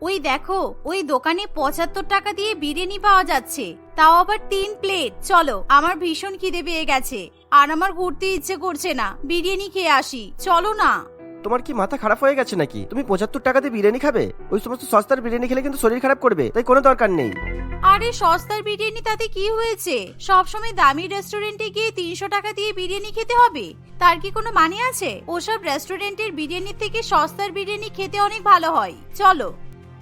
ওই দেখো ওই দোকানে পঁচাত্তর টাকা দিয়ে বিরিয়ানি পাওয়া যাচ্ছে। তাও আবার তিন প্লেট। চলো আমার ভীষণ খিদে পেয়ে গেছে। আর আমার ঘুরতে ইচ্ছে করছে না। বিরিয়ানি খেয়ে আসি। চলো না। তোমার কি মাথা খারাপ হয়ে গেছে নাকি? তুমি পঁচাত্তর টাকা দিয়ে বিরিয়ানি খাবে? ওই সমস্ত সস্তার বিরিয়ানি খেলে কিন্তু শরীর খারাপ করবে তাই কোনো দরকার নেই। আরে সস্তার বিরিয়ানি তাতে কি হয়েছে? সবসময় দামি রেস্টুরেন্টে গিয়ে তিনশো টাকা দিয়ে বিরিয়ানি খেতে হবে? তার কি কোনো মানে আছে? ওসব রেস্টুরেন্টের বিরিয়ানির থেকে সস্তার বিরিয়ানি খেতে অনেক ভালো হয়। চলো।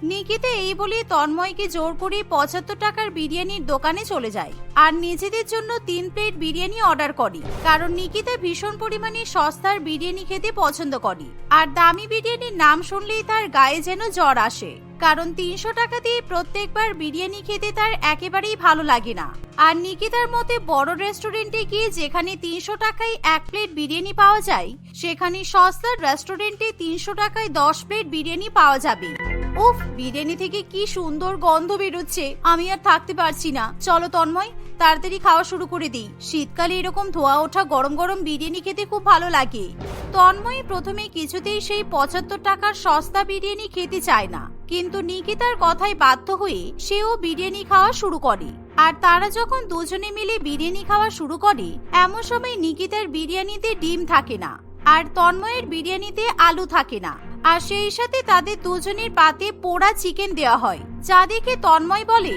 নিকিতা এই বলে তন্ময়কে জোর করে পঁচাত্তর টাকার বিরিয়ানির দোকানে চলে যায়। আর নিজেদের জন্য তিন প্লেট বিরিয়ানি অর্ডার করে, কারণ নিকিতা ভীষণ পরিমাণে সস্তার বিরিয়ানি খেতে পছন্দ করে। আর দামি বিরিয়ানির নাম শুনলেই তার গায়ে যেন জ্বর আসে, কারণ তিনশো টাকা দিয়ে প্রত্যেকবার বিরিয়ানি খেতে তার একেবারেই ভালো লাগে না। আর নিকিতার মতে বড় রেস্টুরেন্টে গিয়ে যেখানে তিনশো টাকায় এক প্লেট বিরিয়ানি পাওয়া যায়, সেখানে সস্তার রেস্টুরেন্টে তিনশো টাকায় দশ প্লেট বিরিয়ানি পাওয়া যাবে। উফ, বিরিয়ানি থেকে কি সুন্দর গন্ধ বেরোচ্ছে। আমি আর থাকতে পারছি না। চলো তন্ময়, তাড়াতাড়ি খাওয়া শুরু করে দিই। শীতকালে এরকম ধোয়া ওঠা গরম গরম বিরিয়ানি খেতে খুব ভালো লাগে। তন্ময় প্রথমে কিছুতেই সেই পঁচাত্তর টাকার সস্তা বিরিয়ানি খেতে চায় না। কিন্তু নিকিতার কথায় বাধ্য হয়ে সেও বিরিয়ানি খাওয়া শুরু করে। আর তারা যখন দুজনে মিলে বিরিয়ানি খাওয়া শুরু করে, এমন সময় নিকিতার বিরিয়ানিতে ডিম থাকে না। আর তন্ময়ের বিরিয়ানিতে আলু থাকে না। আর সেই সাথে তাদের দুজনের পাতে পোড়া চিকেন দেওয়া হয়। যা দেখে তন্ময় বলে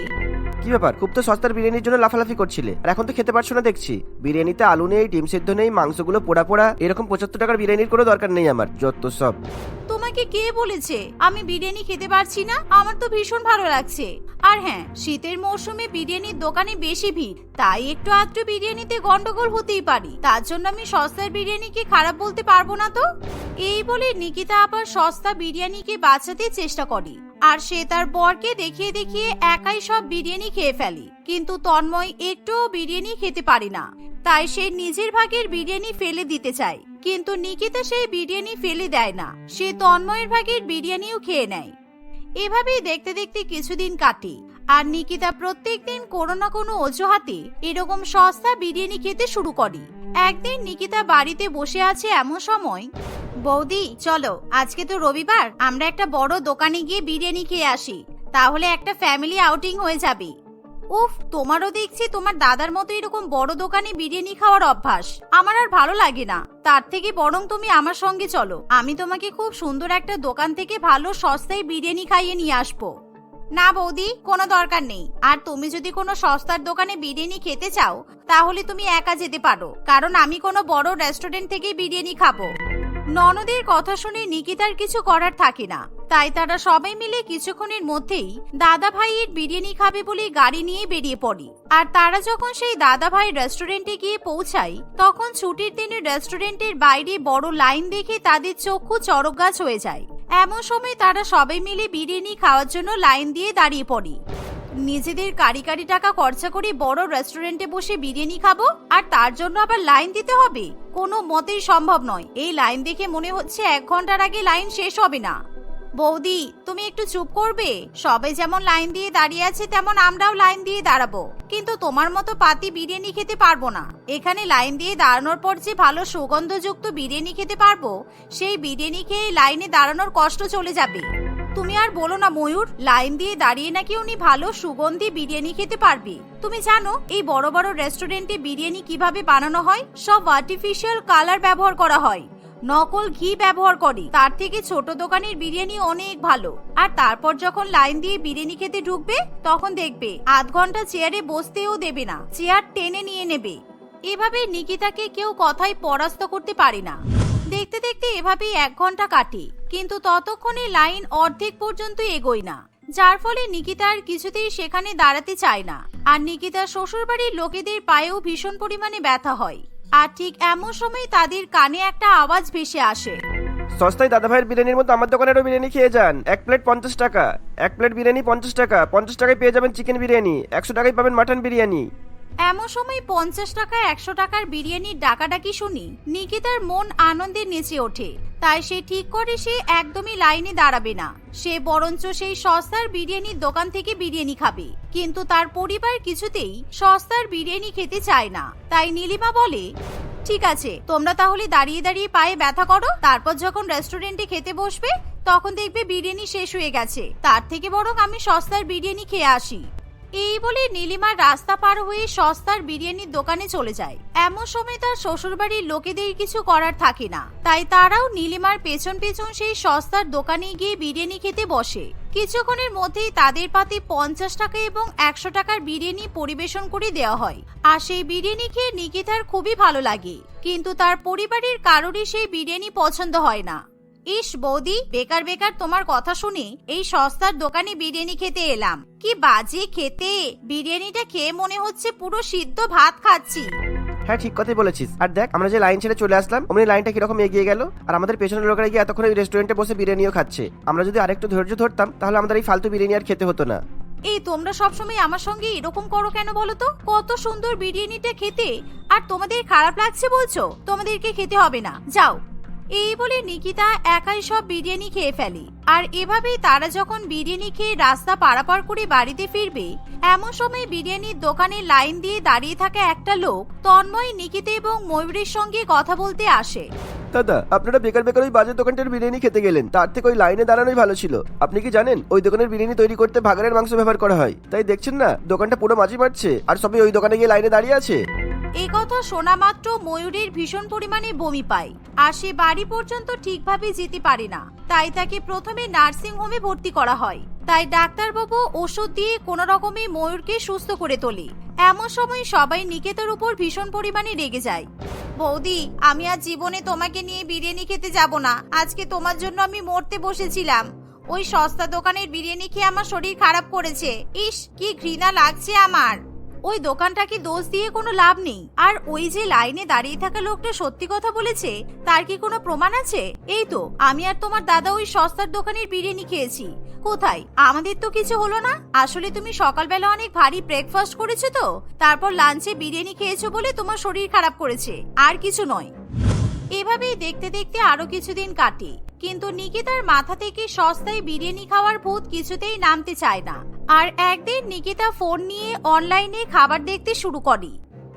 কি ব্যাপার? খুব তো সস্তার বিরিয়ানির জন্য লাফালাফি করছিলে। আর এখন তো খেতে পারছ না দেখছি। বিরিয়ানিতে আলু নেই ডিম সেদ্ধ নেই মাংসগুলো পোড়া পোড়া। এরকম পঁচাত্তর টাকার বিরিয়ানির কোনো দরকার নেই আমার যত সব। তোমাকে কে বলেছে? আমি বিরিয়ানি খেতে পারছি না, আমার তো ভীষণ ভালো লাগছে। আর হ্যাঁ শীতের মৌসুমে বিরিয়ানির দোকানে বেশি ভিড়, তাই একটু আধটু বিরিয়ানিতে গন্ডগোল হতেই পারি। তার জন্য আমি সস্তার বিরিয়ানিকে খারাপ বলতে পারব না তো? এই বলে নিকিতা আবার সস্তা বিরিয়ানিকে বাঁচাতে চেষ্টা করে। আর সে তার বরকে দেখিয়ে দেখিয়ে একাই সব বিরিয়ানি খেয়ে ফেলে। কিন্তু তন্ময় একটুও বিরিয়ানি খেতে পারে না। তাই সে নিজের ভাগের বিরিয়ানি ফেলে দিতে চায়। কিন্তু নিকিতা সেই বিরিয়ানি ফেলে দেয় না। সে তন্ময়ের ভাগের বিরিয়ানিও খেয়ে নেয়। এভাবেই দেখতে দেখতে কিছুদিন কাটে, আর নিকিতা প্রত্যেক দিন কোনো না কোনো অজুহাতে এরকম সস্তা বিরিয়ানি খেতে শুরু করে। একদিন নিকিতা বাড়িতে বসে আছে এমন সময়, বৌদি, চলো, আজকে তো রবিবার, আমরা একটা বড় দোকানে গিয়ে বিরিয়ানি খেয়ে আসি। তাহলে একটা ফ্যামিলি আউটিং হয়ে যাবে। উফ, তোমারও দেখছি তোমার দাদার মতো এরকম বড় দোকানে বিরিয়ানি খাওয়ার অভ্যাস। আমার আর ভালো লাগে না। তার থেকে বরং তুমি আমার সঙ্গে চলো। আমি তোমাকে খুব সুন্দর একটা দোকান থেকে ভালো সস্তায় বিরিয়ানি খাইয়ে নিয়ে আসব। না বৌদি, কোনো দরকার নেই। আর তুমি যদি কোনো সস্তার দোকানে বিরিয়ানি খেতে চাও, তাহলে তুমি একা যেতে পারো। কারণ আমি কোনো বড় রেস্টুরেন্ট থেকে বিরিয়ানি খাব। ননদের কথা শুনে নিকিতার কিছু করার থাকে না। তাই তারা সবাই মিলে কিছুক্ষণের মধ্যেই দাদা ভাইয়ের বিরিয়ানি খাবে বলে গাড়ি নিয়ে বেরিয়ে পড়ে। আর তারা যখন সেই দাদা ভাই রেস্টুরেন্টে গিয়ে পৌঁছায়, তখন ছুটির দিনে রেস্টুরেন্টের বাইরে বড় লাইন দেখে তাদের চক্ষু চরক গাছ হয়ে যায়। এমন সময় তারা সবাই মিলে বিরিয়ানি খাওয়ার জন্য লাইন দিয়ে দাঁড়িয়ে পড়ে। নিজেদের কারি কারি টাকা খরচা করে বড় রেস্টুরেন্টে বসে বিরিয়ানি খাব? আর তার জন্য আবার লাইন দিতে হবে? কোনো মতেই সম্ভব নয়। এই লাইন দেখে মনে হচ্ছে এক ঘণ্টার আগে লাইন শেষ হবে না। বৌদি, তুমি একটু চুপ করবে? সবাই যেমন লাইন দিয়ে দাঁড়িয়ে আছে, তেমন আমরাও লাইন দিয়ে দাঁড়াবো। কিন্তু তোমার মতো পাতি বিরিয়ানি খেতে পারব না। এখানে লাইন দিয়ে দাঁড়ানোর পর যে ভালো সুগন্ধযুক্ত বিরিয়ানি খেতে পারব, সেই বিরিয়ানি খেয়ে লাইনে দাঁড়ানোর কষ্ট চলে যাবে। তুমি আর বলো না ময়ূর, লাইন দিয়ে দাঁড়িয়ে নাকি উনি ভালো সুগন্ধি বিরিয়ানি খেতে পারবে? তুমি জানো এই বড় বড় রেস্টুরেন্টে বিরিয়ানি কীভাবে বানানো হয়? সব আর্টিফিশিয়াল কালার ব্যবহার করা হয়। নকল ঘি ব্যবহার করে। তার থেকে ছোট দোকানের বিরিয়ানি অনেক ভালো। আর তারপর যখন লাইন দিয়ে বিরিয়ানি খেতে ঢুকবে, তখন দেখবে আধ ঘণ্টা চেয়ারে বসতেও দেবে না। চেয়ার টেনে নিয়ে নেবে। এভাবে নিকিতাকে কেউ কথাই পরাস্ত করতে পারে না। দেখতে দেখতে এভাবেই এক ঘণ্টা কাটে, কিন্তু ততক্ষণে লাইন অর্ধেক পর্যন্ত এগোয় না। যার ফলে নিকিতা আর কিছুতেই সেখানে দাঁড়াতে চায় না। আর নিকিতার শ্বশুরবাড়ির লোকেদের পায়েও ভীষণ পরিমাণে ব্যথা হয়। আর ঠিক এমন সময় তাদের কানে একটা আওয়াজ ভেসে আসে। সস্তায় দাদা ভাইয়ের বিরিয়ানির মতো আমার দোকানেরও বিরিয়ানি খেয়ে যান। এক প্লেট পঞ্চাশ টাকা। এক প্লেট বিরিয়ানি পঞ্চাশ টাকা। পঞ্চাশ টাকায় পেয়ে যাবেন চিকেন বিরিয়ানি। একশো টাকায় পাবেন মাটন বিরিয়ানি। এমন সময় পঞ্চাশ টাকা একশো টাকার বিরিয়ানির ডাকাডাকি শুনি নিকিতার মন আনন্দে নেচে ওঠে। তাই সে ঠিক করে সে একদমই লাইনে দাঁড়াবে না। সে বরঞ্চ সেই সস্তার বিরিয়ানির দোকান থেকে বিরিয়ানি খাবে। কিন্তু তার পরিবার কিছুতেই সস্তার বিরিয়ানি খেতে চায় না। তাই নীলিমা বলে, ঠিক আছে, তোমরা তাহলে দাঁড়িয়ে দাঁড়িয়ে পায়ে ব্যথা করো। তারপর যখন রেস্টুরেন্টে খেতে বসবে, তখন দেখবে বিরিয়ানি শেষ হয়ে গেছে। তার থেকে বরং আমি সস্তার বিরিয়ানি খেয়ে আসি। এই বলে নীলিমার রাস্তা পার হয়ে সস্তার বিরিয়ানির দোকানে চলে যায়। এমন সময় তার শ্বশুরবাড়ির লোকেদের কিছু করার থাকে না। তাই তারাও নীলিমার পেছন পেছন সেই সস্তার দোকানে গিয়ে বিরিয়ানি খেতে বসে। কিছুক্ষণের মধ্যেই তাদের পাতে পঞ্চাশ টাকা এবং একশো টাকার বিরিয়ানি পরিবেশন করে দেওয়া হয়। আর সেই বিরিয়ানি খেয়ে নিকিতার খুবই ভালো লাগে। কিন্তু তার পরিবারের কারোরই সেই বিরিয়ানি পছন্দ হয় না। ইস বৌদি বেকার বেকার তোমার কথা শুনে এই সস্তার দোকানে বিরিয়ানি খেতে এলাম। কি বাজে খেতে। বিরিয়ানিটা খেয়ে মনে হচ্ছে পুরো সিদ্ধ ভাত খাচ্ছি। হ্যাঁ ঠিক কথাই বলেছিস। আর দেখ আমরা যে লাইন ছেড়ে চলে আসলাম অমনি লাইনটা কীরকম এগিয়ে গেল? আর আমাদের পেছনের লোকেরা গিয়ে এতক্ষণ ওই রেস্টুরেন্টে বসে বিরিয়ানিও খাচ্ছে। আমরা যদি আরেকটু ধৈর্য ধরতাম তাহলে আমাদের এই ফালতু বিরিয়ানি আর খেতে হতো না। এই তোমরা সবসময় আমার সঙ্গে এরকম করো কেন বলো তো? কত সুন্দর বিরিয়ানিটা খেতে। আর তোমাদের খারাপ লাগছে বলছো? তোমাদেরকে খেতে হবে না। যাও। এই বলে নিকিতা একাই সব বিরিয়ানি খেয়ে ফেলে। আর এভাবেই তারা যখন বিরিয়ানি খেয়ে রাস্তা পারাপার করে বাড়িতে ফিরবে, এমন সময় বিরিয়ানির দোকানে লাইন দিয়ে দাঁড়িয়ে থাকা একটা লোক তন্ময়, নিকিতা এবং ময়ূরের সঙ্গে কথা বলতে আসে। দাদা, আপনারা বেকার বেকার ওই বাজার দোকানটার বিরিয়ানি খেতে গেলেন। তার থেকে ওই লাইনে দাঁড়ানোই ভালো ছিল। আপনি কি জানেন, ওই দোকানের বিরিয়ানি তৈরি করতে ভাগাড়ের মাংস ব্যবহার করা হয়। তাই দেখছেন না, দোকানটা পুরো মাঝি মারছে, আর সবাই ওই দোকানে গিয়ে লাইনে দাঁড়িয়ে আছে। এই কথা শোনা মাত্র ময়ূরের ভীষণ পরিমাণে বমি পায়, আর সে বাড়ি পর্যন্ত ঠিকভাবে যেতে পারে না। তাই তাকে প্রথমে নার্সিং হোমে ভর্তি করা হয়। তাই ডাক্তারবাবু ওষুধ দিয়ে কোনো রকমে ময়ূরকে সুস্থ করে তোলে। এমন সময় সবাই নিকেতার উপর ভীষণ পরিমাণে রেগে যায়। বৌদি, আমি আজ জীবনে তোমাকে নিয়ে বিরিয়ানি খেতে যাব না। আজকে তোমার জন্য আমি মরতে বসেছিলাম। ওই সস্তা দোকানের বিরিয়ানি খেয়ে আমার শরীর খারাপ করেছে। ইস, কি ঘৃণা লাগছে আমার। ওই দোকানটাকে দোষ দিয়ে কোনো লাভ নেই? আর ওই যে লাইনে দাঁড়িয়ে থাকা লোকটা সত্যি কথা বলেছে? তার কি কোনো প্রমাণ আছে? এই তো, আমি আর তোমার দাদা ওই সস্তার দোকানের বিরিয়ানি খেয়েছি। কোথায়? আমাদের তো কিছু হলো না। আসলে তুমি সকালবেলা অনেক ভারী ব্রেকফাস্ট করেছ তো? তারপর লাঞ্চে বিরিয়ানি খেয়েছো বলে তোমার শরীর খারাপ করেছে। আর কিছু নয়। এভাবেই দেখতে দেখতে আরও কিছুদিন কাটে। কিন্তু নিকিতার মাথা থেকে সস্তায় বিরিয়ানি খাওয়ার ভূত কিছুতেই নামতে চায় না। আর একদিন নিকিতা ফোন নিয়ে অনলাইনে খাবার দেখতে শুরু করে।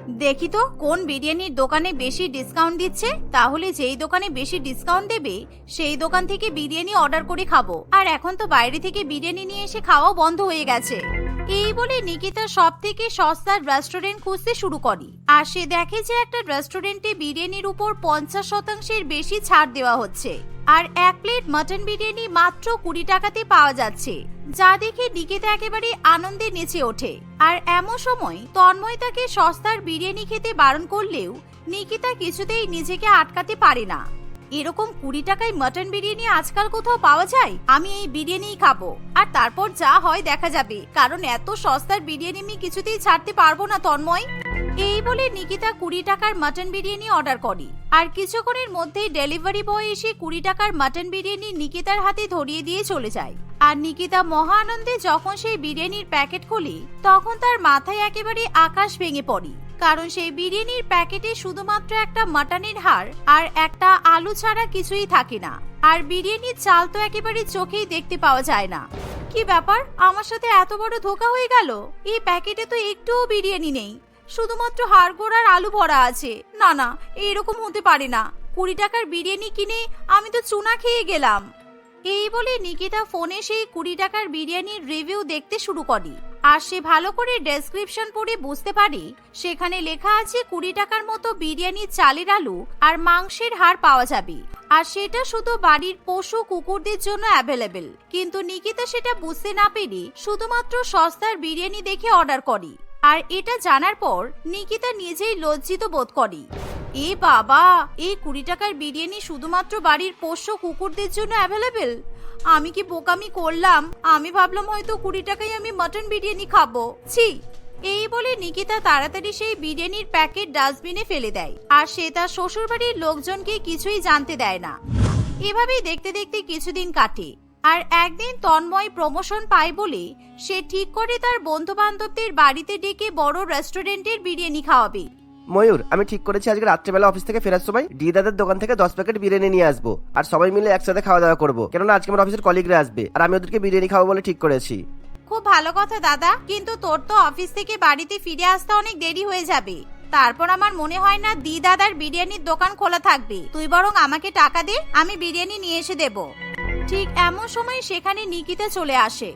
দেখি তো, কোন বিরিয়ানির দোকানে বেশি ডিসকাউন্ট দিচ্ছে? তাহলে যেই দোকানে বেশি ডিসকাউন্ট দেবে, সেই দোকান থেকে বিরিয়ানি অর্ডার করে খাব। আর এখন তো বাইরে থেকে বিরিয়ানি নিয়ে এসে খাওয়াও বন্ধ হয়ে গেছে। এই বলে নিকিতা সব থেকে সস্তার রেস্টুরেন্ট খুঁজতে শুরু করে। আর সে দেখে যে একটা রেস্টুরেন্টে বিরিয়ানির উপর পঞ্চাশ শতাংশের বেশি ছাড় দেওয়া হচ্ছে। আর এক প্লেট মটন বিরিয়ানি মাত্র কুড়ি টাকাতে পাওয়া যাচ্ছে। যা দেখে নিকিতা একেবারে আনন্দে নেচে ওঠে। আর এমন সময় তন্ময় তাকে সস্তার বিরিয়ানি খেতে বারণ করলেও নিকিতা কিছুতেই নিজেকে আটকাতে পারে না। এরকম কুড়ি টাকায় মাটন বিরিয়ানি আজকাল কোথাও পাওয়া যায়? আমি এই বিরিয়ানিই খাব। আর তারপর যা হয় দেখা যাবে। কারণ এত সস্তার বিরিয়ানি আমি কিছুতেই ছাড়তে পারব না, তন্ময়। এই বলে নিকিতা কুড়ি টাকার মাটন বিরিয়ানি অর্ডার করে। আর কিছুক্ষণের মধ্যেই ডেলিভারি বয় এসে কুড়ি টাকার মাটন বিরিয়ানি নিকিতার হাতে ধরিয়ে দিয়ে চলে যায়। আর নিকিতা মহা আনন্দে যখন সেই বিরিয়ানির প্যাকেট খুলি, তখন তার মাথায় একেবারে আকাশ ভেঙে পড়ে। কারণ সেই বিরিয়ানির প্যাকেটে শুধুমাত্র একটা মাটনের হাড় আর একটা আলু ছাড়া কিছুই থাকে না। আর বিরিয়ানির চাল তো একেবারে চোখেই দেখতে পাওয়া যায় না। কি ব্যাপার? আমার সাথে এত বড় ধোকা হয়ে গেল? এই প্যাকেটে তো একটুও বিরিয়ানি নেই। শুধুমাত্র হাড়গোড় আর আলু ভরা আছে। না না, এরকম হতে পারে না। কুড়ি টাকার বিরিয়ানি কিনে আমি তো চুনা খেয়ে গেলাম। এই বলে নিকিতা ফোনে সেই কুড়ি টাকার বিরিয়ানির রিভিউ দেখতে শুরু করে। আর সে ভালো করে ডেসক্রিপশন পড়ে বুঝতে পারে, সেখানে লেখা আছে কুড়ি টাকার মতো বিরিয়ানির চালের আলু আর মাংসের হাড় পাওয়া যাবে। আর সেটা শুধু বাড়ির পশু কুকুরদের জন্য অ্যাভেলেবেল কিন্তু নিকিতা সেটা বুঝতে না পেরে শুধুমাত্র সস্তার বিরিয়ানি দেখে অর্ডার করে। আর এটা জানার পর নিকিতা নিজেই লজ্জিত বোধ করে। এ বাবা, এই কুড়ি টাকার বিরিয়ানি শুধুমাত্র বাড়ির পোষ্য কুকুরদের জন্য অ্যাভেলেবেল আমি কি বোকামি করলাম? আমি ভাবলাম হয়তো কুড়ি টাকায় আমি মটন বিরিয়ানি খাব। ছি, এই বলে নিকিতা তাড়াতাড়ি সেই বিরিয়ানির প্যাকেট ডাস্টবিনে ফেলে দেয় আর সে তার শ্বশুরবাড়ির লোকজনকে কিছুই জানতে দেয় না। এভাবেই দেখতে দেখতে কিছুদিন কাটে আর একদিন তন্ময় প্রমোশন পায় বলে সে ঠিক করে তার বন্ধু বান্ধবদের বাড়িতে ডেকে বড় রেস্টুরেন্টের বিরিয়ানি খাওয়াবে। ময়ূর, আমি ঠিক করেছি আজকে রাত্রেবেলা অফিস থেকে ফেরার সময় ডি দোকান থেকে দশ প্যাকেট বিরিয়ানি নিয়ে আসব, আর সবাই মিলে একসাথে খাওয়া দাওয়া করব। কেননা আজকে আমার অফিসের কলিগরা আসবে, আর আমি ওদেরকে বিরিয়ানি খাব বলে ঠিক করেছি। খুব ভালো কথা দাদা, কিন্তু তোর তো অফিস থেকে বাড়িতে ফিরে আসতে অনেক দেরি হয়ে যাবে। তারপর আমার মনে হয় না দি দাদার বিরিয়ানির দোকান খোলা থাকবে। তুই বরং আমাকে টাকা দে, আমি বিরিয়ানি নিয়ে এসে দেব। ঠিক এমন সময় সেখানে নিকিতা চলে আসে।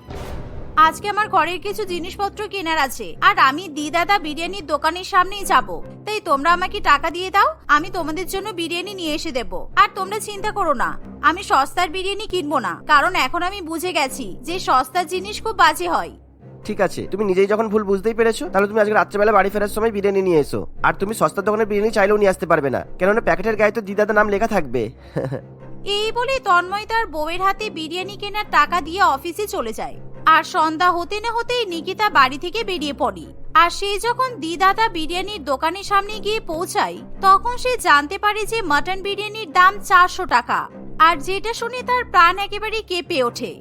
আজকে আমার ঘরের কিছু জিনিসপত্র কেনার আছে। আর আমি দিদাদা বিরিয়ানির দোকানের সামনেই যাব। তাই তোমরা আমাকে টাকা দিয়ে দাও আমি তোমাদের জন্য বিরিয়ানি নিয়ে এসে দেব। আর তোমরা চিন্তা করো না আমি সস্তার বিরিয়ানি কিনবো না কারণ এখন আমি বুঝে গেছি যে সস্তার জিনিস খুব বাজে হয়। ঠিক আছে তুমি নিজেই যখন ভুল বুঝতেই পেরেছ তাহলে তুমি আজকে রাত্রেবেলা বাড়ি ফেরার সময় বিরিয়ানি নিয়ে এসো। আর তুমি সস্তার দোকানে বিরিয়ানি চাইলেও নিয়ে আসতে পারবে না কেননা প্যাকেটের গায়ে তো দিদাদা নাম লেখা থাকবে। এই বলে তন্ময় তার বউয়ের হাতে বিরিয়ানি কেনার টাকা দিয়ে অফিসে চলে যায়। আর সন্ধ্যা হতে না হতেই নিকিতা বাড়ি থেকে বেরিয়ে পড়ি। আর সে যখন দিদাদা বিরিয়ানির দোকানের সামনে গিয়ে পৌঁছায়, তখন সে জানতে পারে যে মাটন বিরিয়ানির দাম চারশো টাকা, আর যেটা শুনে তার প্রাণ একেবারে কেঁপে ওঠে।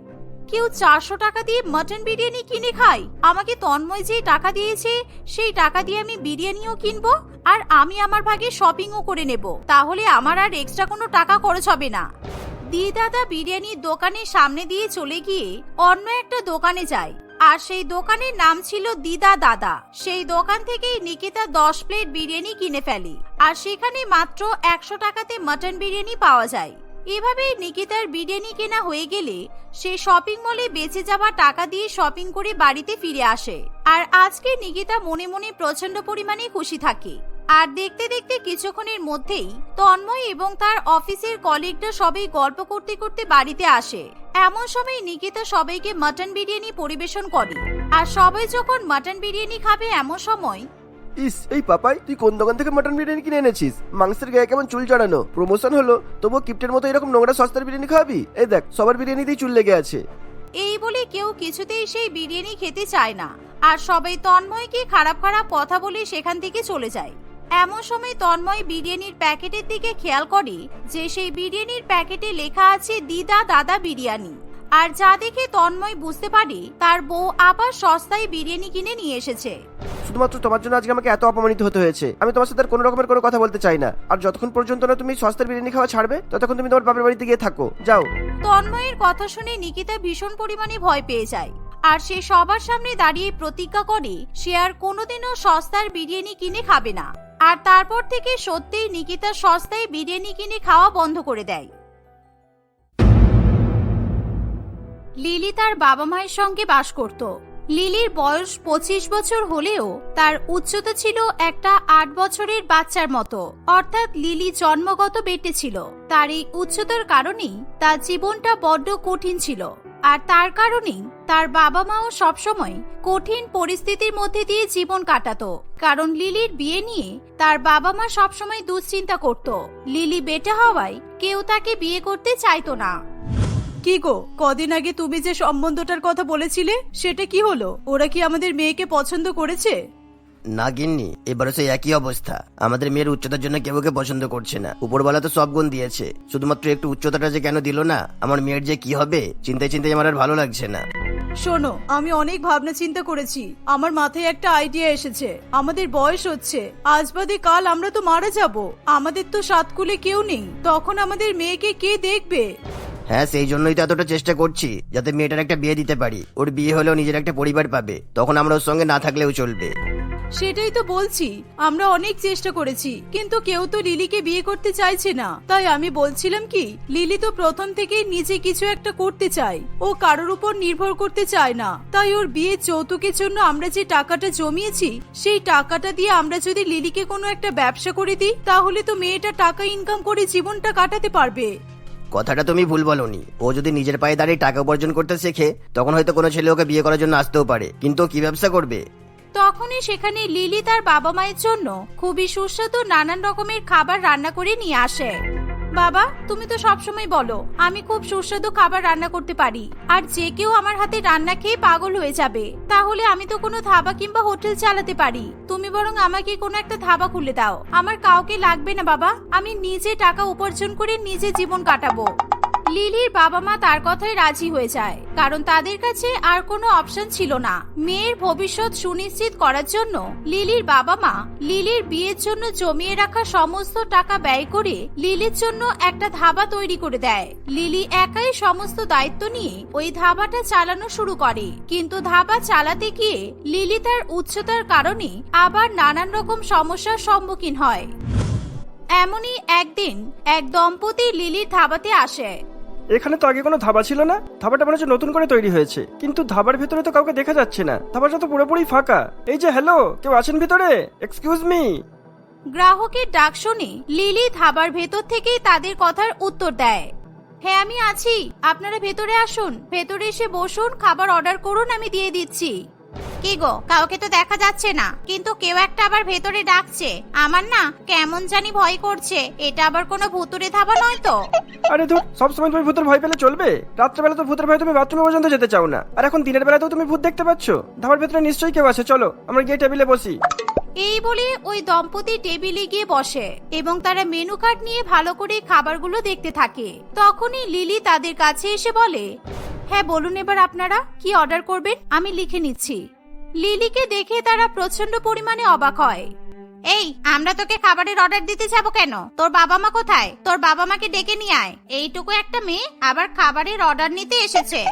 কেউ চারশো টাকা দিয়ে মাটন বিরিয়ানি কিনে খায়? আমাকে তন্ময় যে টাকা দিয়েছে, সেই টাকা দিয়ে আমি বিরিয়ানিও কিনবো, আর আমি আমার ভাগে শপিংও করে নেব। তাহলে আমার আর এক্সট্রা কোনো টাকা খরচ হবে না। দিদাদা বিরিয়ানির দোকানের সামনে দিয়ে চলে গিয়ে অন্য একটা দোকানে যায়। আর সেই দোকানের নাম ছিল দিদা দাদা সেই দোকান থেকেই নিকিতা দশ প্লেট বিরিয়ানি কিনে ফেলে। আর সেখানে মাত্র একশো টাকাতে মটন বিরিয়ানি পাওয়া যায়। এভাবেই নিকিতার বিরিয়ানি কেনা হয়ে গেলে সে শপিং মলে বেঁচে যাওয়া টাকা দিয়ে শপিং করে বাড়িতে ফিরে আসে। আর আজকে নিকিতা মনে মনে প্রচণ্ড পরিমাণে খুশি থাকে। আর দেখতে দেখতে কিছুক্ষণের মধ্যেই তন্ময় এবং তার অফিসের কলিগরা সবাই গল্প করতে করতে বাড়িতে আসে। এমন সময় নিকিতা সবাইকে মাটন বিরিয়ানি পরিবেশন করে। আর সবাই যখন মাটন বিরিয়ানি খাবে এমন সময় ইস এই পাপাই তুই কোন দোকান থেকে মটন বিরিয়ানি কিনে এনেছিস? মাংসের গায়ে কেমন চুল চড়ানো? প্রমোশন হলো তবুও কিপ্টের মতো এরকম নোংরা সস্তার বিরিয়ানি খাওয়াবি এই দেখ সবার বিরিয়ানিতেই চুল লেগে আছে। এই বলে কেউ কিছুতেই সেই বিরিয়ানি খেতে চায় না। আর সবাই তন্ময়কে খারাপ খারাপ কথা বলে সেখান থেকে চলে যায়। এমন সময় তন্ময় বিরিয়ানির প্যাকেটের দিকে খেয়াল করে যে সেই বিরিয়ানির প্যাকেটে লেখা আছে দিদা দাদা বিরিয়ানি। আর যা দেখে তন্ময় বুঝতে পারে তার বউ আবার সস্তায় বিরিয়ানি কিনে নিয়ে এসেছে। শুধুমাত্র তোমার জন্য আজকে আমাকে এত অপমানিত হতে হয়েছে। আমি তোমার সাথে আর কোনো রকমের কোনো কথা বলতে চাই না। আর যতক্ষণ পর্যন্ত না তুমি সস্তার বিরিয়ানি খাওয়া ছাড়বে ততক্ষণ তুমি তোমার বাপের বাড়িতে গিয়ে থাকো। যাও। তন্ময়ের কথা শুনে নিকিতা ভীষণ পরিমাণে ভয় পেয়ে যায়। আর সে সবার সামনে দাঁড়িয়ে প্রতিজ্ঞা করে সে আর কোনোদিনও সস্তার বিরিয়ানি কিনে খাবে না। আর তারপর থেকে সত্যিই নিকিতা সস্তায় বিরিয়ানি কিনে খাওয়া বন্ধ করে দেয়। লিলি তার বাবা মায়ের সঙ্গে বাস করত। লিলির বয়স পঁচিশ বছর হলেও তার উচ্চতা ছিল একটা আট বছরের বাচ্চার মতো। অর্থাৎ লিলি জন্মগত বেটে ছিল। তার এই উচ্চতার কারণেই তার জীবনটা বড্ড কঠিন ছিল। আর তার কারণেই তার বাবা মাও সবসময় কঠিন পরিস্থিতির মধ্যে দিয়ে জীবন কাটাতো। কারণ লিলির বিয়ে নিয়ে তার বাবা মা সবসময় দুশ্চিন্তা করত। লিলি বেটে হওয়ায় কেউ তাকে বিয়ে করতে চাইতো না। কি গো? কদিন আগে তুমি যে সম্বন্ধটার কথা বলেছিলে সেটা কি হলো? ওরা কি আমাদের মেয়েকে পছন্দ করেছে? না গিন্নি এবারও সেই একই অবস্থা। আমাদের মেয়ের উচ্চতার জন্য কেউ ওকে পছন্দ করছে না। উপরবেলা তো সব গুণ দিয়েছে। শুধুমাত্র একটু উচ্চতাটা যে কেন দিল না আমার মেয়ের যে কি হবে চিন্তায় চিন্তায় আমার আর ভালো লাগছে না। শোনো আমি অনেক ভাবনা চিন্তা করেছি। আমার মাথায় একটা আইডিয়া এসেছে। আমাদের বয়স হচ্ছে। আজ বাদে কাল আমরা তো মারা যাব। আমাদের তো সাতকুলে কেউ নেই। তখন আমাদের মেয়েকে কে দেখবে? হ্যাঁ সেই জন্যই তো এতটা চেষ্টা করছি, যাতে মেয়েটার একটা বিয়ে দিতে পারি। ওর বিয়ে হলেও নিজের একটা পরিবার পাবে, তখন আমরা ওর সঙ্গে না থাকলেও চলবে। সেটাই তো বলছি, আমরা অনেক চেষ্টা করেছি, কিন্তু কেউ তো লিলিকে বিয়ে করতে চাইছে না। তাই আমি বলছিলাম কি, লিলি তো প্রথম থেকেই নিজে কিছু একটা করতে চায়, ও কারোর উপর নির্ভর করতে চায় না। তাই ওর বিয়ে যৌতুকের জন্য আমরা যে টাকাটা জমিয়েছি, সেই টাকাটা দিয়ে আমরা যদি লিলিকে কোনো একটা ব্যবসা করে দিই, তাহলে তো মেয়েটা টাকা ইনকাম করে জীবনটা কাটাতে পারবে। কথাটা তুমি ভুল বলনি। ও যদি নিজের পায়ে দাঁড়িয়ে টাকা উপার্জন করতে শেখে, তখন হয়তো কোনো ছেলে ওকে বিয়ে করার জন্য আসতেও পারে। কিন্তু ও কি ব্যবসা করবে? তখনই সেখানে লিলি তার বাবা মায়ের জন্য খুবই সুস্বাদু নানান রকমের খাবার রান্না করে নিয়ে আসে। বাবা, তুমি তো সবসময় বলো, আমি খুব সুস্বাদু খাবার রান্না করতে পারি। আর যে কেউ আমার হাতে রান্না খেয়ে পাগল হয়ে যাবে, তাহলে আমি তো কোনো ধাবা কিংবা হোটেল চালাতে পারি। তুমি বরং আমাকে কোনো একটা ধাবা খুলে দাও। আমার কাউকে লাগবে না বাবা, আমি নিজে টাকা উপার্জন করে নিজে জীবন কাটাবো। লিলির বাবা মা তার কথায় রাজি হয়ে যায়, কারণ তাদের কাছে আর কোনো অপশন ছিল না। মেয়ের ভবিষ্যৎ সুনিশ্চিত করার জন্য লিলির বাবা মা লিলির বিয়ের জন্য জমিয়ে রাখা সমস্ত টাকা ব্যয় করে লিলির জন্য একটা ধাবা তৈরি করে দেয়। লিলি একাই সমস্ত দায়িত্ব নিয়ে ওই ধাবাটা চালানো শুরু করে। কিন্তু ধাবা চালাতে গিয়ে লিলি তার উচ্চতার কারণে আবার নানান রকম সমস্যার সম্মুখীন হয়। এমনই একদিন এক দম্পতি লিলির ধাবাতে আসে। এখানে তো আগে কোনো ধাবা ছিল না। ধাবাটা মনে হচ্ছে নতুন করে তৈরি হয়েছে। কিন্তু ধাবার ভেতরে তো কাউকে দেখা যাচ্ছে না। ধাবাটা তো পুরোপুরি ফাঁকা। এই যে হ্যালো কেউ আছেন ভিতরে? এক্সকিউজ মি গ্রাহকের ডাক শুনে লিলি ধাবার ভেতর থেকেই তাদের কথার উত্তর দেয়। হ্যাঁ আমি আছি। আপনারা ভেতরে আসুন। ভেতরে এসে বসুন। খাবার অর্ডার করুন, আমি দিয়ে দিচ্ছি। কি গো? কাউকে তো দেখা যাচ্ছে না। কিন্তু কেউ একটা আবার ভেতরে ডাকছে। আমার না কেমন জানি ভয় করছে। এটা আবার কোনো ভুতুরে ধাবা নয় তো? আরে ধর সবসময় তুমি ভূতের ভয় পেলে চলবে। রাত্রেবেলা তো ভূতের ভয় তুমি বাথরুমে পর্যন্ত যেতে চাও না। আর এখন দিনের বেলাতেও তুমি ভূত দেখতে পাচ্ছ। ধাবার ভেতরে নিশ্চয়ই কেউ আছে চলো আমরা গিয়ে টেবিলে বসি। এই বলে ওই দম্পতি টেবিলে গিয়ে বসে এবং তারা মেনু কার্ড নিয়ে ভালো করে খাবারগুলো দেখতে থাকে। তখনই লিলি তাদের কাছে এসে বলে হ্যাঁ বলুন এবার আপনারা কি অর্ডার করবেন? আমি লিখে নিচ্ছি। লিলিকে দেখে তারা প্রচণ্ড পরিমাণে অবাক হয়। এই, আমরা তোকে খাবারের অর্ডার দিতে যাব কেন? তোর বাবা মা কোথায়? তোর বাবা মাকে ডেকে নিয়ে আয়। এইটুকু একটা মেয়ে আবার খাবারের অর্ডার নিতে এসেছে।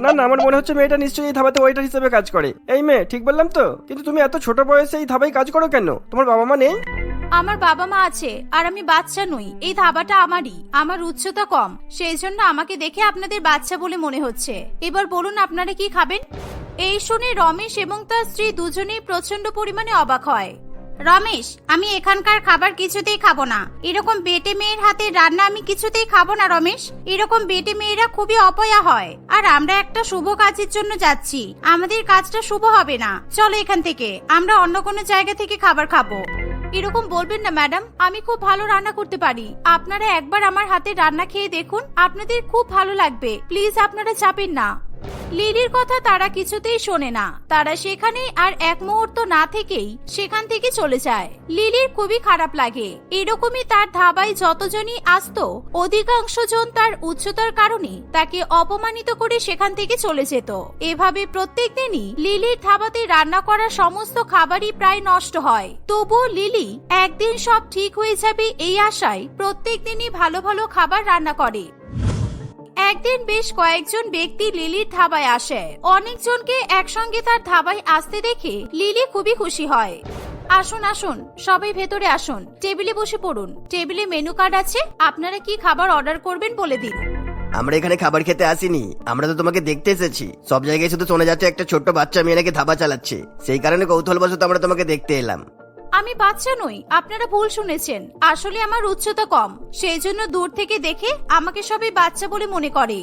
না না, আমার মনে হচ্ছে মেয়েটা নিশ্চয়ই এই ধাবাতে ওয়েটার হিসেবে কাজ করে। এই মেয়ে, ঠিক বললাম তো? কিন্তু তুমি এত ছোট বয়সে এই ধাবায় কাজ করো কেন? তোমার বাবা মা নেই? আমার বাবা মা আছে, আর আমি বাচ্চা নই। এই ধাবাটা আমারই, আমার উচ্চতা কম। সেই জন্য আমাকে দেখে আপনাদের বাচ্চা বলে মনে হচ্ছে। এবার বলুন আপনারা কি খাবেন? এই শুনে রমেশ এবং তার স্ত্রী দুজনেই প্রচণ্ড পরিমাণে অবাক হয়। রমেশ, আমি এখানকার খাবার কিছুতেই খাব না। এরকম বেটে মেয়ের হাতে রান্না আমি কিছুতেই খাব না, রমেশ। এরকম বেটে মেয়েরা খুবই অপয়া হয়। আর আমরা একটা শুভ কাজের জন্য যাচ্ছি। আমাদের কাজটা শুভ হবে না। চলো এখান থেকে। আমরা অন্য কোনো জায়গা থেকে খাবার খাব। এরকম বলবেন না, ম্যাডাম। আমি খুব ভালো রান্না করতে পারি। আপনারা একবার আমার হাতে রান্না খেয়ে দেখুন, আপনাদের খুব ভালো লাগবে। প্লিজ আপনারা চাপেন না। লিলির কথা তারা কিছুতেই শোনে না। তারা সেখানে আর এক মুহূর্ত না থেকেই সেখান থেকে চলে যায়। লিলির খুবই খারাপ লাগে। এরকমই তার ধাবায় যতজনই আসতো, অধিকাংশ জন তার উচ্চতার কারণে তাকে অপমানিত করে সেখান থেকে চলে যেত। এভাবে প্রত্যেক দিনই লিলির ধাবাতে রান্না করা সমস্ত খাবারই প্রায় নষ্ট হয়। তবুও লিলি, একদিন সব ঠিক হয়ে যাবে এই আশায় প্রত্যেক দিনই ভালো ভালো খাবার রান্না করে। একদিন বেশ কয়েকজন ব্যক্তি লিলির ধাবায় আসে। অনেকজনকে একসঙ্গে তার ধাবায় আসতে দেখে লিলি খুবই খুশি হয়। আসুন আসুন, সবাই ভেতরে আসুন। টেবিলে বসে পড়ুন। টেবিলে মেনু কার্ড আছে। আপনারা কি খাবার অর্ডার করবেন বলে দিন। আমরা এখানে খাবার খেতে আসিনি। আমরা তো তোমাকে দেখতে এসেছি। সব জায়গায় শুধু শোনা যাচ্ছে একটা ছোট্ট বাচ্চা মেয়ে নাকি ধাবা চালাচ্ছে। সেই কারণে কৌতূহলবশত আমরা তোমাকে দেখতে এলাম। আমি বাচ্চা নই আপনারা ভুল শুনেছেন। আসলে আমার উচ্চতা কম সেই জন্য দূর থেকে দেখে আমাকে সবাই বাচ্চা বলে মনে করে।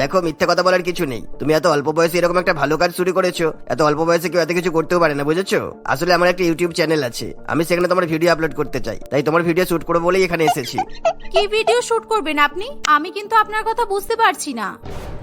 দেখো মিথ্যা কথা বলার কিছু নেই। তুমি এত অল্প বয়সে এরকম একটা ভালো কাজ শুরু করেছ এত অল্প বয়সে কেউ এত কিছু করতেও পারে না বুঝেছ? আসলে আমার একটা ইউটিউব চ্যানেল আছে। আমি সেখানে তোমার ভিডিও আপলোড করতে চাই। তাই তোমার ভিডিও শুট করব বলেই এখানে এসেছি। কি ভিডিও শুট করবেন আপনি? আমি কিন্তু আপনার কথা বুঝতে পারছি না।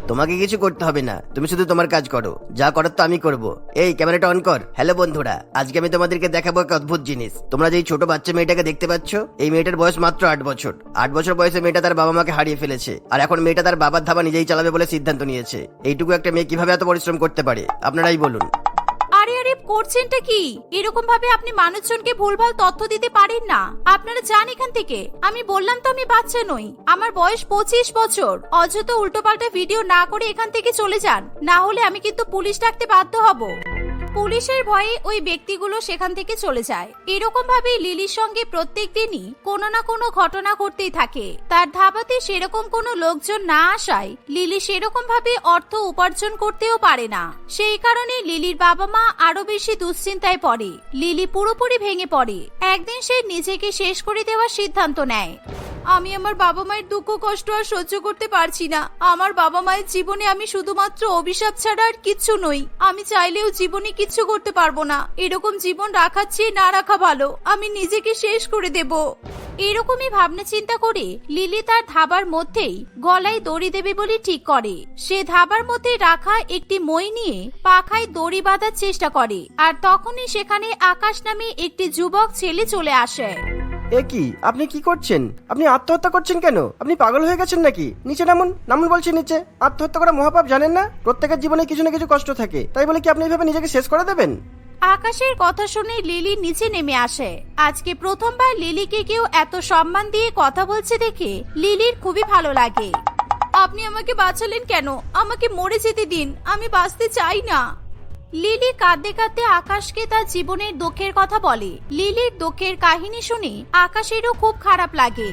তোমাকে কিছু করতে হবে না। তুমি শুধু তোমার কাজ করো। যা করার তো আমি করব। এই, ক্যামেরাটা অন কর। হ্যালো বন্ধুরা। আজকে আমি তোমাদেরকে দেখাবো এক অদ্ভুত জিনিস। তোমরা যে ছোট বাচ্চা মেয়েটাকে দেখতে পাচ্ছ, এই মেয়েটার বয়স মাত্র আট বছর। আট বছর বয়সে মেয়েটা তার বাবা মাকে হারিয়ে ফেলেছে। আর এখন মেয়েটা তার বাবার ধাবা নিজেই চালাবে বলে সিদ্ধান্ত নিয়েছে। এইটুকু একটা মেয়ে কীভাবে এত পরিশ্রম করতে পারে? আপনারাই বলুন। করছেনটা কি? এরকম ভাবে আপনি মানুষজনকে ভুলভাল তথ্য দিতে পারেন না। আপনারা যান এখান থেকে। আমি বললাম তো আমি বাচ্চা নই। আমার বয়স পঁচিশ বছর। অযথা উল্টোপাল্টা ভিডিও না করে এখান থেকে চলে যান। না হলে আমি কিন্তু পুলিশ ডাকতে বাধ্য হব। পুলিশের ভয়ে ওই ব্যক্তিগুলো সেখান থেকে চলে যায়। এরকম ভাবে লিলির সঙ্গে প্রত্যেক দিনই কোনো না কোনো ঘটনা ঘটতেই থাকে। তার ধাবাতে সেরকম কোনো লোকজন না আসায় লিলি সেরকম ভাবে অর্থ উপার্জন করতেও পারে না। সেই কারণে লিলির বাবা মা আরও বেশি দুশ্চিন্তায় পড়ে। লিলি পুরোপুরি ভেঙে পড়ে। একদিন সে নিজেকে শেষ করে দেওয়ার সিদ্ধান্ত নেয়। আমি আমার বাবা মায়ের দুঃখ, কষ্ট আর সহ্য করতে পারছি না। আমার বাবা মায়ের জীবনে আমি শুধুমাত্র অভিশাপ ছাড়া আর কিচ্ছু নই। আমি চাইলেও জীবনে কিচ্ছু করতে পারব না। এরকম জীবন রাখার চেয়ে না রাখা ভালো। আমি নিজেকে শেষ করে দেব। এরকমই ভাবনা চিন্তা করে লিলি তার ধাবার মধ্যেই গলায় দড়ি দেবে বলে ঠিক করে। সে ধাবার মধ্যে রাখা একটি মই নিয়ে পাখায় দড়ি বাঁধার চেষ্টা করে। আর তখনই সেখানে আকাশ নামে একটি যুবক ছেলে চলে আসে। এ কি? আপনি কি করছেন? আপনি আত্মহত্যা করছেন কেন? আপনি পাগল হয়ে গেছেন নাকি? নিচে নামুন নামুন বলছি নিচে। আত্মহত্যা করা মহাপাপ জানেন না? প্রত্যেকের জীবনে কিছু না কিছু কষ্ট থাকে। তাই বলে কি আপনি এইভাবে নিজেকে শেষ করে দেবেন? আকাশের কথা শুনে লিলি নিচে নেমে আসে। আজকে প্রথমবার লিলিকে কেউ এত সম্মান দিয়ে কথা বলছে দেখে লিলির খুবই ভালো লাগে। আপনি আমাকে বাঁচালেন কেন? আমাকে মরে যেতে দিন। আমি বাঁচতে চাই না। লিলি কাঁদতে কাঁদতে আকাশকে তার জীবনের দুঃখের কথা বলে। লিলির দুঃখের কাহিনী শুনে আকাশেরও খুব খারাপ লাগে।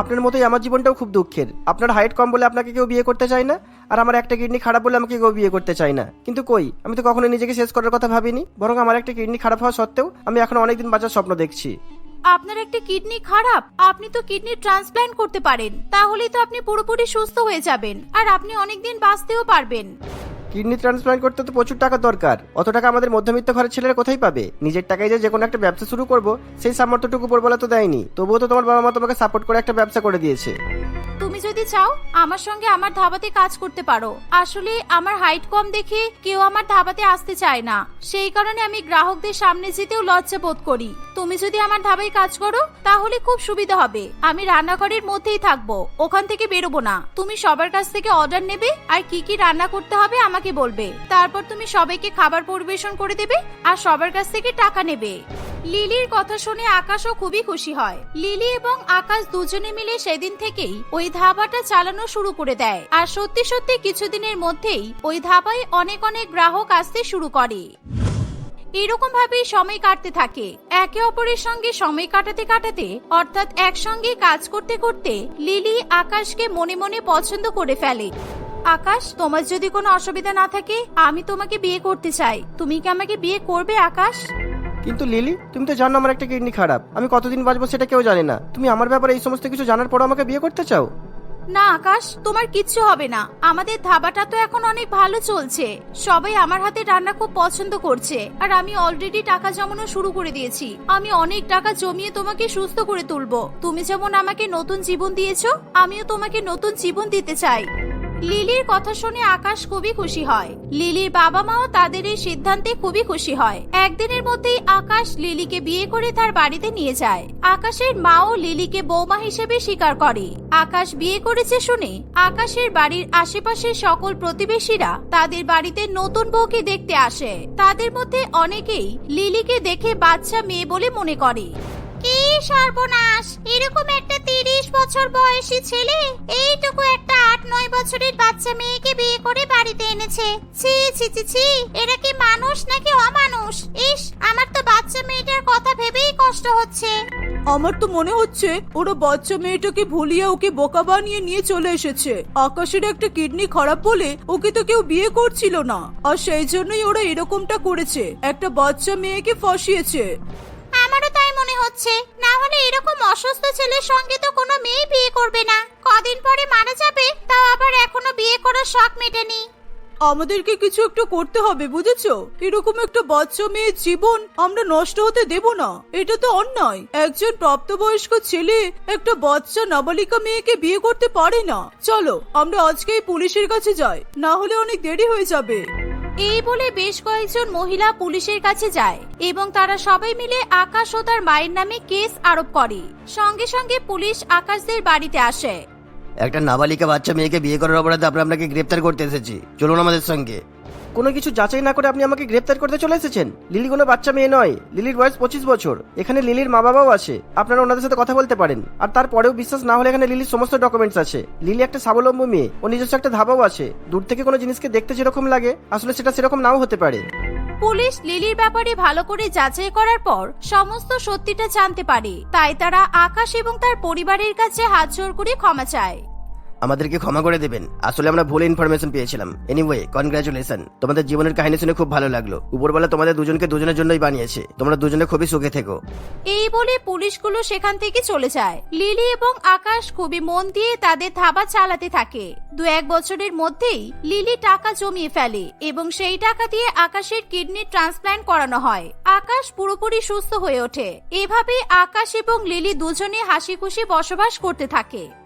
আপনার মতোই আমার জীবনটাও খুব দুঃখের। আপনার হাইট কম বলে আপনাকে কেউ বিয়ে করতে চায় না আর আমার একটা কিডনি খারাপ বলে আমাকে কেউ বিয়ে করতে চায় না। কিন্তু কই আমি তো কখনো নিজেকে শেষ করার কথা ভাবিনি বরং আমার একটা কিডনি খারাপ হওয়া সত্ত্বেও আমি এখন অনেকদিন বাঁচার স্বপ্ন দেখছি। আপনার একটা কিডনি খারাপ? আপনি তো কিডনি ট্রান্সপ্ল্যান্ট করতে পারেন তাহলেই তো আপনি পুরোপুরি সুস্থ হয়ে যাবেন আর আপনি অনেকদিন বাঁচতেও পারবেন। কিডনি ট্রান্সপ্লান্ট করতে তো প্রচুর টাকা দরকার। অত টাকা আমাদের মধ্যবিত্ত ঘরের ছেলেরা কোথায় পাবে? নিজের টাকায় যে কোনো একটা ব্যবসা শুরু করব, সেই সামর্থ্যটুকু পরবেলা তো দেয়নি। তবুও তো তোমার বাবা মা তোমাকে সাপোর্ট করে একটা ব্যবসা করে দিয়েছে। যদি চাও, আমার সঙ্গে আমার ধাবাতে কাজ করতে পারো। আসলে, আমার হাইট কম দেখে কেউ আমার ধাবাতে আসতে চায় না। সেই কারণে আমি গ্রাহকদের সামনে যেতেও লজ্জা বোধ করি। তুমি যদি আমার ধাবায় কাজ করো, তাহলে খুব সুবিধা হবে। আমি রান্নাঘরের মধ্যেই থাকব, ওখান থেকে বেরোবো না। তুমি সবার কাছ থেকে অর্ডার নেবে আর কি কি রান্না করতে হবে আমাকে বলবে। তারপর তুমি সবাইকে খাবার পরিবেশন করে দেবে আর সবার কাছ থেকে টাকা নেবে। লিলির কথা শুনে আকাশও খুবই খুশি হয়। লিলি এবং আকাশ দুজনে মিলে সেদিন থেকেই ওই ধাবাটা চালানো শুরু করে দেয়। আর সত্যি সত্যি কিছুদিনের মধ্যেই ওই ধাবায় অনেক অনেক গ্রাহক আসতে শুরু করে। এরকম ভাবেই সময় কাটতে থাকে। একে অপরের সঙ্গে সময় কাটাতে কাটাতে, অর্থাৎ একসঙ্গে কাজ করতে করতে, লিলি আকাশকে মনে মনে পছন্দ করে ফেলে। আকাশ, তোমার যদি কোনো অসুবিধা না থাকে, আমি তোমাকে বিয়ে করতে চাই। তুমি কি আমাকে বিয়ে করবে, আকাশ? কিন্তু লিলি, তুমি তো জানো আমার একটা কিডনি খারাপ। আমি কতদিন বাঁচবো সেটা কেউ জানে না। তুমি আমার ব্যাপারে এই সমস্ত কিছু জানার পর আমাকে বিয়ে করতে চাও? না, আকাশ, তোমার কিচ্ছু হবে না। আমাদের ধাবাটা তো এখন অনেক ভালো চলছে। সবাই আমার হাতে রান্না খুব পছন্দ করছে। আর আমি অলরেডি টাকা জমানো শুরু করে দিয়েছি। আমি অনেক টাকা জমিয়ে তোমাকে সুস্থ করে তুলবো। তুমি যেমন আমাকে নতুন জীবন দিয়েছ, আমিও তোমাকে নতুন জীবন দিতে চাই। লিলির কথা শুনে আকাশ খুবই খুশি হয়। লিলির বাবা মাও তাদের এই সিদ্ধান্তে খুবই খুশি হয়। একদিনের মধ্যেই আকাশ লিলিকে বিয়ে করে তার বাড়িতে নিয়ে যায়। আকাশের মাও লিলিকে বৌমা হিসেবে স্বীকার করে। আকাশ বিয়ে করেছে শুনে আকাশের বাড়ির আশেপাশের সকল প্রতিবেশীরা তাদের বাড়িতে নতুন বউকে দেখতে আসে। তাদের মধ্যে অনেকেই লিলিকে দেখে বাচ্চা মেয়ে বলে মনে করে। কি সর্বনাশ? এরকম একটা তিরিশ বছর বয়সী ছেলে? এইটুকু একটা আট নয় বছরের বাচ্চা মেয়েকে বিয়ে করে বাড়িতে এনেছে। ছি ছি ছি ছি, এরা কি মানুষ নাকি অমানুষ? ইস, আমার তো বাচ্চা মেয়েটার কথা ভেবেই কষ্ট হচ্ছে। আমার তো মনে হচ্ছে ওরা বাচ্চা মেয়েটাকে ভুলিয়ে ওকে বোকা বানিয়ে নিয়ে চলে এসেছে। আকাশের একটা কিডনি খারাপ বলে ওকে তো কেউ বিয়ে করছিল না। আর সেই জন্যই ওরা এরকমটা করেছে। একটা বাচ্চা মেয়েকে ফাঁসিয়েছে। আমারও তাই মনে হচ্ছে। না হলে এরকম অসুস্থ ছেলের সঙ্গে তো কোনো মেয়ে বিয়ে করবে না। কদিন পরে মারা যাবে, তাও আবার এখনও বিয়ে করার শখ মেটেনি। আমাদেরকে কিছু একটা করতে হবে, বুঝেছ? এরকম একটা বাচ্চা মেয়ের জীবন আমরা নষ্ট হতে দেব না। এটা তো অন্যায়। একজন প্রাপ্তবয়স্ক ছেলে একটা বাচ্চা নাবালিকা মেয়েকে বিয়ে করতে পারে না। চলো, আমরা আজকেই পুলিশের কাছে যাই। না হলে অনেক দেরি হয়ে যাবে। এই বলে বেশ কয়েকজন মহিলা পুলিশের কাছে যায় এবং তারা সবাই মিলে আকাশ ও তার মায়ের নামে কেস আরোপ করে। সঙ্গে সঙ্গে পুলিশ আকাশদের বাড়িতে আসে। একটা নাবালিকা বাচ্চা মেয়েকে বিয়ে করার অপরাধে আমরা আপনাকে গ্রেপ্তার করতে এসেছি। চলুন আমাদের সঙ্গে। কোনো কিছু যাচাই না করে আপনি আমাকে গ্রেপ্তার করতে চলে এসেছেন? লিলি কোনো বাচ্চা মেয়ে নয়। লিলির বয়স পঁচিশ বছর। এখানে লিলির মা বাবাও আছে। আপনারা ওনাদের সাথে কথা বলতে পারেন। আর তারপরেও বিশ্বাস না হলে এখানে লিলির সমস্ত ডকুমেন্টস আছে। লিলি একটা স্বাবলম্বী মেয়ে। ও নিজস্ব একটা ধাবাও আছে। দূর থেকে কোনো জিনিসকে দেখতে যেরকম লাগে, আসলে সেটা সেরকম নাও হতে পারে। পুলিশ লিলির ব্যাপারে ভালো করে যাচাই করার পর সমস্ত সত্যিটা জানতে পারে। তাই তারা আকাশ এবং তার পরিবারের কাছে হাত জোর করে ক্ষমা চায়। আমাদেরকে ক্ষমা করে দেবেন। আসলে আমরা ভুল ইনফরমেশন পেয়েছিলাম। এনিওয়ে কনগ্রাচুলেশন তোমাদের জীবনের কাহিনী শুনে খুব ভালো লাগল। উপরবেলা তোমাদের দুজনকে দুজনের জন্যই বানিয়েছে। তোমরা দুজনে খুবই সুখে থেকো। এই বলে পুলিশগুলো সেখান থেকে চলে যায়। লিলি এবং আকাশ খুবই মন দিয়ে তাদের ধাবা চালাতে থাকে। দু এক বছরের মধ্যেই লিলি টাকা জমিয়ে ফেলে এবং সেই টাকা দিয়ে আকাশের কিডনি ট্রান্সপ্ল্যান্ট করানো হয়। আকাশ পুরোপুরি সুস্থ হয়ে ওঠে। এভাবে আকাশ এবং লিলি দুজনে হাসি খুশি বসবাস করতে থাকে।